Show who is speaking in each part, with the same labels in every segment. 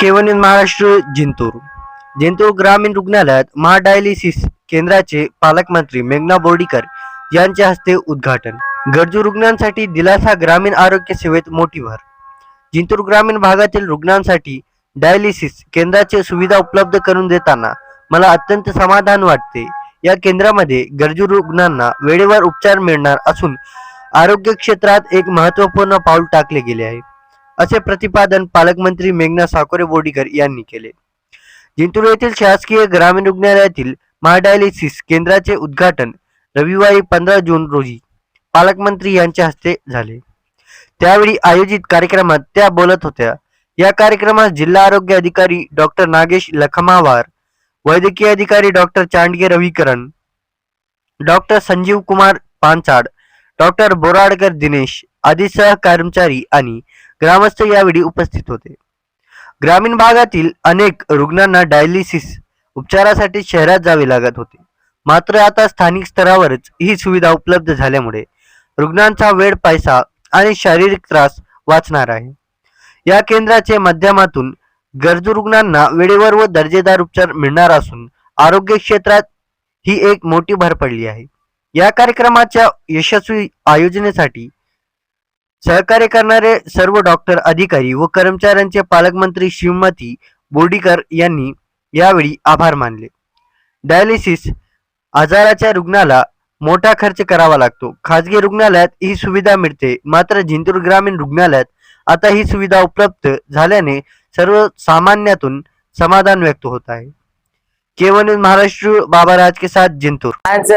Speaker 1: केवळ महाराष्ट्र जिंतूर. जिंतूर ग्रामीण रुग्णालयात महाडायलिसिस केंद्राचे पालकमंत्री मेघना बोर्डीकर यांच्या हस्ते उद्घाटन. गरजू रुग्णांसाठी दिलासा ग्रामीण आरोग्य सेवेत मोठी भर. जिंतूर ग्रामीण भागातील रुग्णांसाठी डायलिसिस केंद्राचे सुविधा उपलब्ध करून देताना मला अत्यंत समाधान वाटते. या केंद्रामध्ये गरजू रुग्णांना वेळेवर उपचार मिळणार असून आरोग्य क्षेत्रात एक महत्त्वपूर्ण पाऊल टाकले गेले आहे. असे प्रतिपादन पालकमंत्री मेघना साकोरे बोर्डीकर यांनी केले. जिंतूर येथील शासकीय ग्रामीण रुग्णालयातील महाडायलिसिस केंद्राचे उद्घाटन रविवारी पंधरा जून रोजी पालकमंत्री यांच्या हस्ते झाले. त्यावेळी आयोजित कार्यक्रमात त्या बोलत होत्या. या कार्यक्रमात जिल्हा आरोग्य अधिकारी डॉक्टर नागेश लखमावार वैद्यकीय अधिकारी doctor Chandge Ravikiran doctor Sanjeev Kumar Panchad doctor Boradkar Dinesh आदी सह कर्मचारी आणि ग्रामस्थ यावेळी उपस्थित होते. ग्रामीण भागातील अनेक रुग्णांना डायलिसिस उपचारासाठी शहरात जावे लागत होते. मात्र आता स्थानिक स्तरावरच ही सुविधा उपलब्ध झाल्यामुळे रुग्णांचा वेळ पैसा आणि शारीरिक त्रास वाचणार आहे. या केंद्राच्या माध्यमातून गरजू रुग्णांना वेळेवर व दर्जेदार उपचार मिळणार असून आरोग्य क्षेत्रात ही एक मोठी भर पडली आहे. या कार्यक्रमाच्या यशस्वी आयोजनेसाठी सहकार्य करणारे सर्व डॉक्टर अधिकारी व कर्मचाऱ्यांचे पालकमंत्री श्रीमती बोर्डीकर यांनी यावेळी आभार मानले. डायलिसिस आजाराच्या रुग्णाला मोठा खर्च करावा लागतो. खाजगी रुग्णालयात ही सुविधा मिळते. मात्र जिंतूर ग्रामीण रुग्णालयात आता ही सुविधा उपलब्ध झाल्याने सर्व सामान्यातून समाधान व्यक्त होत आहे. केवळ महाराष्ट्र बाबाराज के साथ जिंतूर.
Speaker 2: आज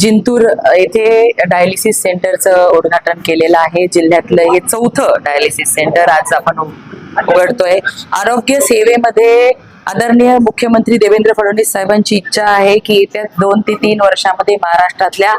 Speaker 2: जिंतूर येथे डायलिसिस सेंटरचं उद्घाटन केलेलं आहे. जिल्ह्यातलं हे चौथं डायलिसिस सेंटर आज आपण उघडतोय. आरोग्य सेवेमध्ये आदरणीय मुख्यमंत्री देवेंद्र फडणवीस साहेबांची इच्छा आहे की येत्या दोन ते तीन वर्षामध्ये महाराष्ट्रातल्या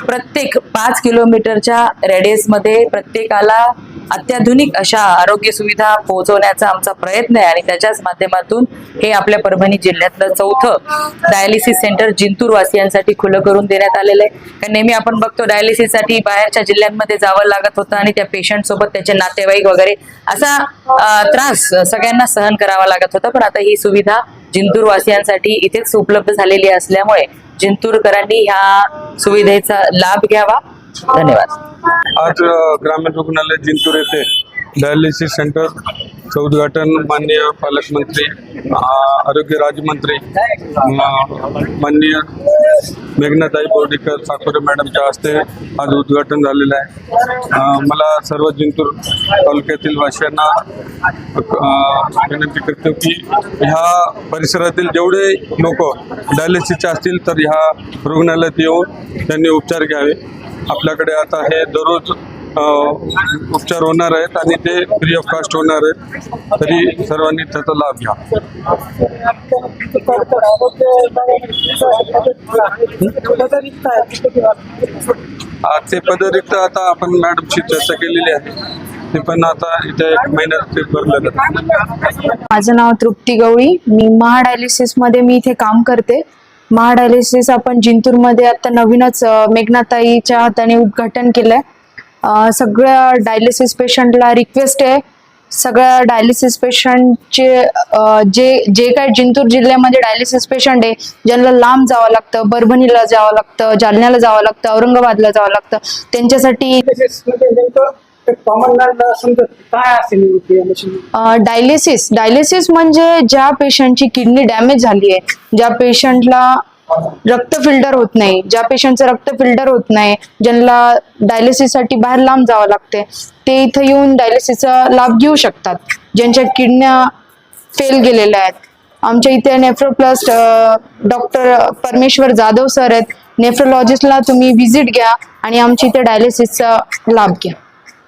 Speaker 2: प्रत्येक पाच किलोमीटरच्या रेडियसमध्ये प्रत्येकाला अत्याधुनिक अशा आरोग्य सुविधा पोहोचवण्याचा आमचा प्रयत्न आहे आणि त्याच्याच माध्यमातून हे आपल्या परभणी जिल्ह्यातलं चौथं डायलिसिस सेंटर जिंतूरवासियांसाठी खुलं करून देण्यात आलेलं आहे. कारण नेहमी आपण बघतो डायलिसिससाठी बाहेरच्या जिल्ह्यांमध्ये जावं लागत होतं आणि त्या पेशंट सोबत त्याचे नातेवाईक वगैरे असा त्रास सगळ्यांना सहन करावा लागत होता. पण आता ही सुविधा जिंतूरवासियांसाठी इथेच उपलब्ध झालेली असल्यामुळे जिंतूरकरांनी ह्या सुविधेचा लाभ घ्यावा. धन्यवाद.
Speaker 3: आज ग्रामीण रुग्णालय जिंतूर येथे डायलिसिस सेंटरचं उद्घाटन माननीय पालकमंत्री आरोग्य राज्यमंत्री माननीय मेघनाताई बोर्डीकर साकोरे मॅडमच्या हस्ते आज उद्घाटन झालेलं आहे. मला सर्व जिंतूर तालुक्यातील वासियांना विनंती करतो की ह्या परिसरातील जेवढे लोक डायलिसिसचे असतील तर ह्या रुग्णालयात येऊन त्यांनी उपचार घ्यावे. आपल्याकडे आता हे दररोज अ, उपचार होणार आहेत आणि ते फ्री ऑफ कास्ट होणार आहेत. तरी सर्वांनी त्याचा लाभ घ्या. आज ते पदरिक्त आता आपण मॅडमशी चर्चा केलेली आहे. ते पण आता इथे एक महिन्यात ते भरलं
Speaker 4: माझं नाव तृप्ती गवळी. मी महाडायलिसिसमध्ये मी इथे काम करते. महाडायलिसिस आपण जिंतूरमध्ये आता नवीनच मेघनाताईच्या हाताने उद्घाटन केलंय. सगळ्या डायलिसिस पेशंटला रिक्वेस्ट आहे. सगळ्या डायलिसिस पेशंटचे जे जे काही जिंतूर जिल्ह्यामध्ये डायलिसिस पेशंट आहे ज्यांना लांब जावं लागतं परभणीला जावं लागतं जालन्याला जावं लागतं औरंगाबादला जावं लागतं त्यांच्यासाठी
Speaker 5: कॉमन काय असेल
Speaker 4: डायलिसिस डायलिसिस म्हणजे ज्या पेशंटची किडनी डॅमेज झाली आहे ज्या पेशंटला रक्त फिल्टर होत नाही ज्या पेशंटचं रक्त फिल्टर होत नाही ज्यांना डायलिसिससाठी बाहेर लांब जावं लागते ते इथं येऊन डायलिसिसचा लाभ घेऊ शकतात. ज्यांच्या किडन्या फेल गेलेल्या आहेत. आमच्या इथे नेफ्रोप्लास्ट डॉक्टर परमेश्वर जाधव सर आहेत. नेफ्रोलॉजिस्टला तुम्ही व्हिजिट घ्या आणि आमच्या इथे डायलिसिसचा लाभ घ्या.